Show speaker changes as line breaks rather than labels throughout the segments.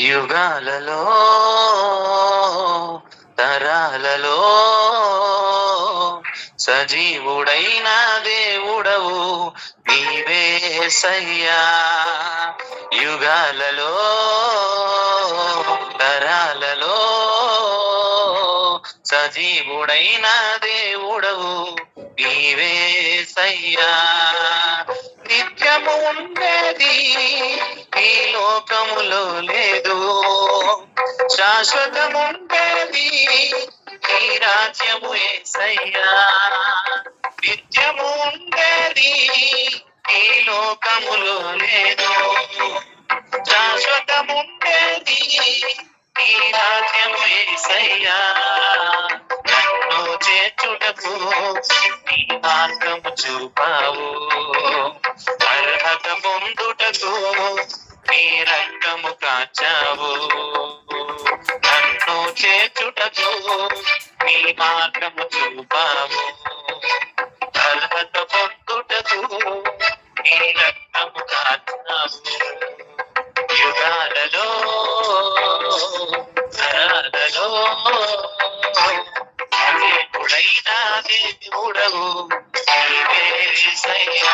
యుగాలలో తరాలలో సజీవుడైన దేవుడవు నీవే సయ్యా. యుగాలలో తరాలలో సజీవుడైన దేవుడవు నీవే సయ్యా. నిత్యము ఉండేది ఈ లోకములో లేదు. శాశ్వతముండేది ఈ రాజ్యము ఏసయ్యా. నిత్యము ఉండేది ఈ లోకములో లేదు. శాశ్వతముండేది ఈ రాజ్యము ఏసయ్యా. నన్ను చేర్చుటకు నీ మార్గము చూపావు. అర్హత పొందుటకు నీ రక్తము కాచావు. నన్ను చేచుటకు నీ మార్గము చూపావు. అర్హత పొందుటకు నీ రక్తము కాచావు. యుగాలలో తరాలలో దేవుడైనా దేవుడవు. నీవే సయ్యా.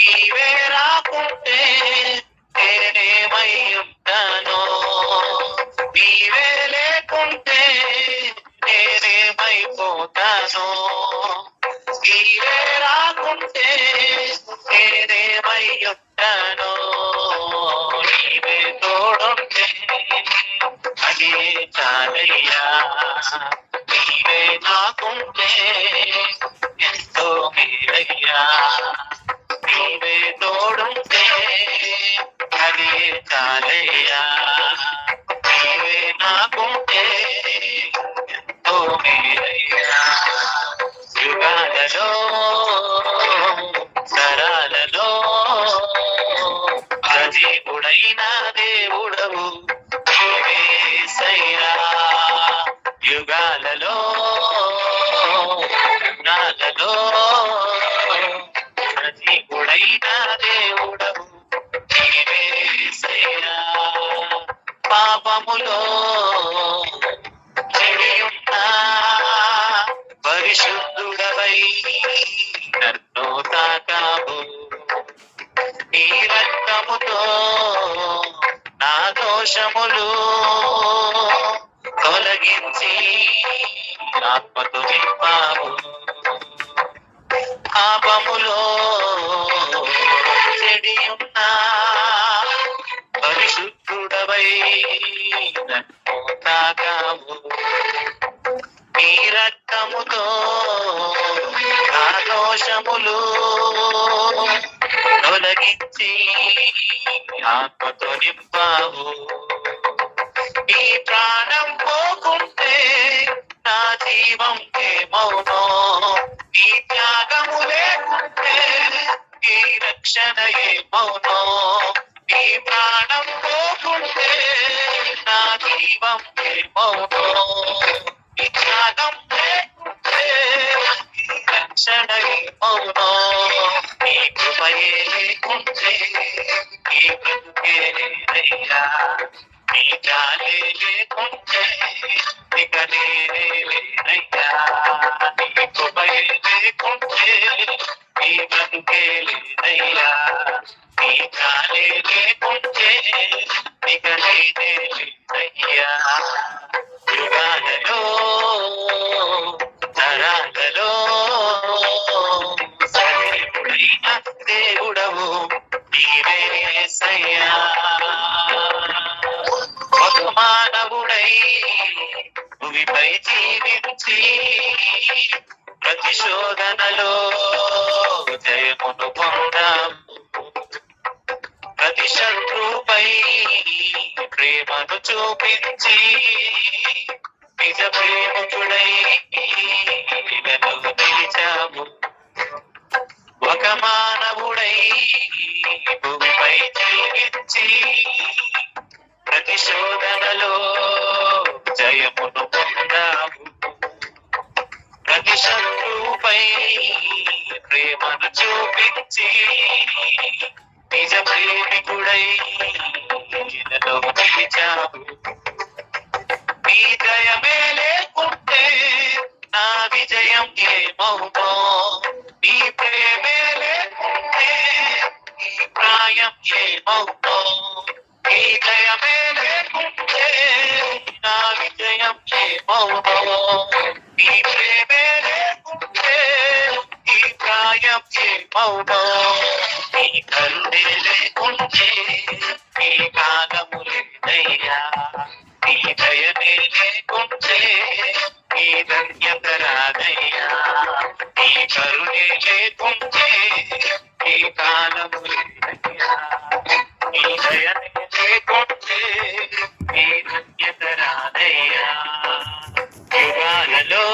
నీవే రాకుంటే నేనేమై ఉంటానో నీవే లేకుంటే నేనేమైపోతానో నీవే రాకుంటే నేనేమై ఉంటానో నీవే తోడుంటే అదే చాలయ్యా. నీవే నాకుంటే ఎంతో మీరయ్యా అదే నన్ను తాకావు. నీ రక్తముతో నా దోషములు తొలగించి ఆత్మతో నింపావు. పాపములో చెడి పరిశుద్ధుడవై నన్ను తాకావు. నీ రక్తముతో దోషములు తొలగించి ఆత్మతో నింపావు ఈ ప్రాణం పోకుంటే నా జీవం ఏమవునో నీ త్యాగము లేకుంటే ఈ రక్షణ ఏమవునో నీ ప్రాణం పోకు రక్షణ అవునా నీ కృపయే లేకుంటే నీ బ్రతుకే లేదయ్యా నీ జాలే లేకుంటే ఇక నేనే లేనయ్యా నీ కృపయే లేకుంటే ప్రతిశోధనలో జయమును పొందాం ప్రతి శత్రుపై ప్రేమను చూపించి నిజ ప్రేమకుడై వెలుగు నిలిచాము. ఒక మానవుడై భూమిపై జీవించి ప్రేమను చూపించి నిజ ప్రేమికుడై ఇలలో పిలిచావు నీ దయమే లేకుంటే నా విజయం ఏమవుతో నీ ప్రేమే లేకుంటే నీ ప్రాయం ఏమవుతో ప్రాయం ఏమవుతో నీ కరుణే లేకుంటే నీ కాలము లేదయ్యా నీ దయమే లేకుంటే నీ ధన్యత రాదయ్యా నీ కరుణే లేకుంటే నీ కాలము లేదయ్యా నీ దయమే లేకుంటే నీ ధన్యత రాదయ్యా యుగాలలో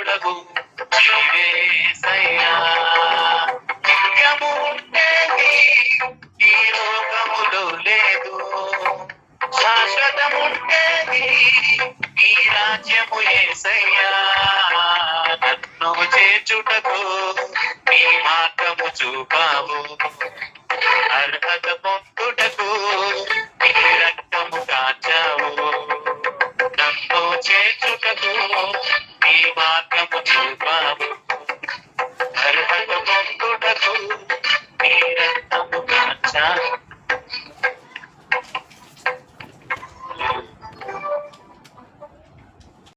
దేవుడవు నిత్యము ఉండేది ఈ లోకములో లేదు. శాశ్వతముండేది ఈ రాజ్యము ఏసయ్యా నన్ను చేర్చుటకు నీ మార్గము చూపావు. నీ మార్గము